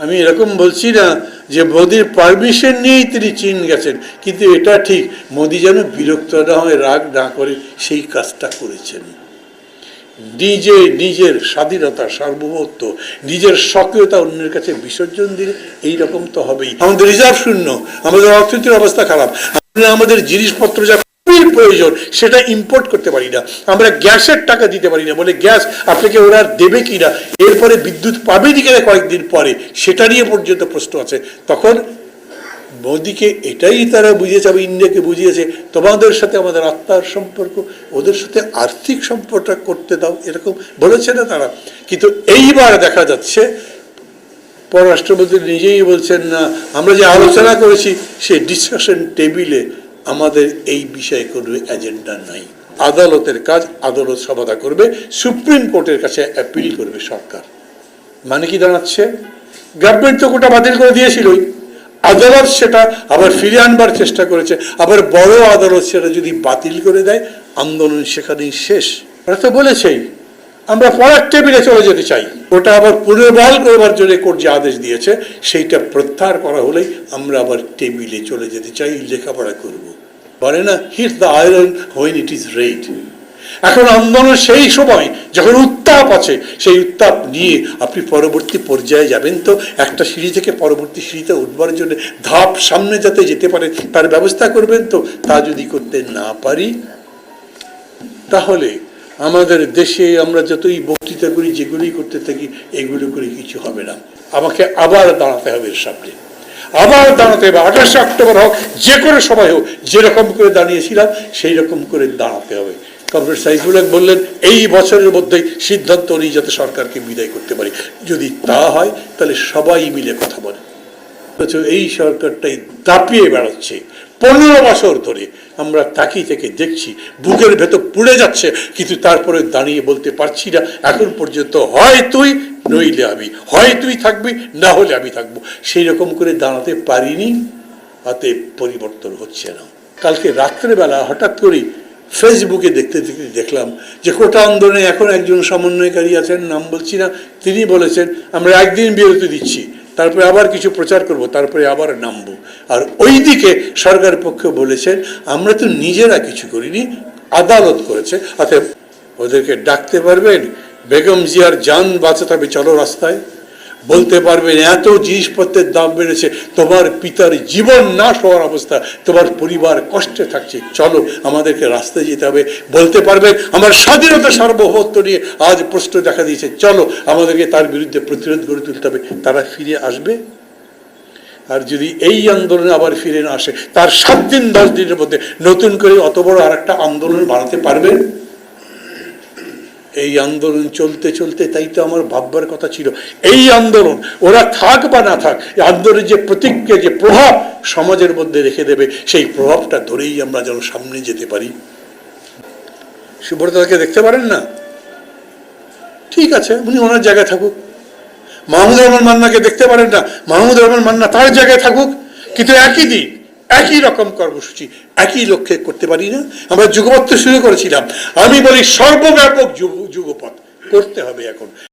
আমি এরকম বলছি না যে মোদির পারমিশন নিয়েই তিনি চীন গেছেন, কিন্তু এটা ঠিক। মোদি যেন বিরক্ত না হয়, রাগ না করে সেই কাজটা করেছেন। নিজে, নিজের স্বাধীনতা, সার্বভৌমত্ব, নিজের সক্রিয়তা অন্যের কাছে বিসর্জন দিলে এইরকম তো হবেই। আমাদের রিজার্ভ শূন্য, আমাদের অর্থনীতির অবস্থা খারাপ। আমাদের জিনিসপত্র যা প্রয়োজন, সেটা ইম্পোর্ট করতে পারি না। আমরা গ্যাসের টাকা দিতে পারি না, বলে গ্যাস আপনাকে ওরা দেবে কি না, এরপরে বিদ্যুৎ পাবেনি কিনা কয়েকদিন পরে, সেটা নিয়ে পর্যন্ত প্রশ্ন আছে। তখন মোদিকে এটাই তারা বুঝিয়েছে, আমি ইন্ডিয়াকে বুঝিয়েছে, তোমাদের সাথে আমাদের আত্মার সম্পর্ক, ওদের সাথে আর্থিক সম্পর্কটা করতে দাও, এরকম বলেছে না তারা। কিন্তু এইবার দেখা যাচ্ছে, পররাষ্ট্রমন্ত্রী নিজেই বলছেন না, আমরা যে আলোচনা করেছি, সেই ডিসকাশন টেবিলে আমাদের এই বিষয়ে কোনো এজেন্ডা নাই। আদালতের কাজ আদালত সমাধা করবে, সুপ্রিম কোর্টের কাছে অ্যাপিল করবে সরকার। মানে কি দাঁড়াচ্ছে গভর্নমেন্ট তো কোটা বাতিল করে দিয়েছিলই। আদালত সেটা আবার ফিরে আনবার চেষ্টা করেছে। আবার বড় আদালত সেটা যদি বাতিল করে দেয়, আন্দোলন সেখানেই শেষ। ওরা তো বলেছেই আমরা পরের টেবিলে চলে যেতে চাই। ওটা আবার পুনর্বহাল করবার জন্য কোর্ট যে আদেশ দিয়েছে, সেইটা প্রত্যাহার করা হলেই আমরা আবার টেবিলে চলে যেতে চাই, লেখাপড়া করব। বলে না hit the iron when it is red এখন আন্দোলন সেই সময় যখন উত্তাপ আছে, সেই উত্তাপ নিয়ে আপনি পরবর্তী পর্যায়ে যাবেন তো একটা সিঁড়ি থেকে পরবর্তী সিঁড়িতে উঠবার জন্য ধাপ সামনে যাতে যেতে পারে, তার ব্যবস্থা করবেন তো। তা যদি করতে না পারি, তাহলে আমাদের দেশে আমরা যতই বক্তৃতা করি যেগুলি করতে থাকি, এগুলো করে কিছু হবে না। আমাকে আবার দাঁড়াতে হবে এর সামনে। আবার দাঁড়াতে হবে। আঠাশে অক্টোবর হোক, যে কোনো সময় হোক, যেরকম করে দাঁড়িয়েছিলাম সেই রকম করে দাঁড়াতে হবে। কমরেড সাইফুল হক বললেন, এই বছরের মধ্যেই সিদ্ধান্ত নিয়ে যাতে সরকারকে বিদায় করতে পারি। যদি তা হয়, তাহলে সবাই মিলে কথা বলে। এই সরকারটাই দাপিয়ে বেড়াচ্ছে। পনেরো বছর ধরে আমরা তাকিয়ে থেকে দেখছি বুকের ভেতর পুড়ে যাচ্ছে, কিন্তু তারপরে দাঁড়িয়ে বলতে পারছি না, এখন পর্যন্ত হয় তুই, নইলে আমি। হয় তুই থাকবি, না হলে আমি থাকব। সেই রকম করে দাঁড়াতে পারিনি হাতে পরিবর্তন হচ্ছে না। কালকে রাত্রেবেলা হঠাৎ করেই ফেসবুকে দেখতে দেখতে দেখলাম যে কোটা আন্দোলনে এখন একজন সমন্বয়কারী আছেন, নাম বলছি না, তিনি বলেছেন, আমরা একদিন বিরতি দিচ্ছি। তারপরে আবার কিছু প্রচার করব, তারপরে আবার নামবো। আর ওই দিকে সরকার পক্ষে বলেছেন আমরা তো নিজেরা কিছু করিনি, আদালত করেছে। অতএব ওদেরকে ডাকতে পারবেন, বেগম জিয়ার যান বাঁচাতে হবে, চলো রাস্তায়। বলতে পারবেন এত জিনিসপত্রের দাম বেড়েছে, তোমার পিতার জীবন নাশ হওয়ার অবস্থা, তোমার পরিবার কষ্টে থাকছে। চলো, আমাদেরকে রাস্তায় যেতে হবে। বলতে পারবেন আমার স্বাধীনতা সার্বভৌমত্ব নিয়ে আজ প্রশ্ন দেখা দিয়েছে। চলো, আমাদেরকে তার বিরুদ্ধে প্রতিরোধ গড়ে তুলতে হবে। তারা ফিরে আসবে? আর যদি এই আন্দোলনে আবার ফিরে না আসে, তার সাত দিন, দশ দিনের মধ্যে নতুন করে অত বড় আর একটা আন্দোলন বানাতে পারবেন এই আন্দোলন চলতে চলতে তাই তো আমার ভাববার কথা ছিল। এই আন্দোলন, ওরা থাক বা না থাক আন্দোলনের যে প্রতিক্রিয়া যে প্রভাব সমাজের মধ্যে রেখে দেবে, সেই প্রভাবটা ধরেই আমরা যেন সামনে যেতে পারি। সুব্রতাকে দেখতে পারেন না? ঠিক আছে, উনি ওনার জায়গায় থাকুক। মাহমুদ রহমান মান্নাকে দেখতে পারেন না? মাহমুদ রহমান মান্না তার জায়গায় থাকুক, কিন্তু একই দিন একই রকম কর্মসূচি, একই লক্ষ্যে করতে পারি না। আমরা যুগপথ শুরু করেছিলাম। আমি বলি সর্বব্যাপক যুগ যুগপথ করতে হবে এখন।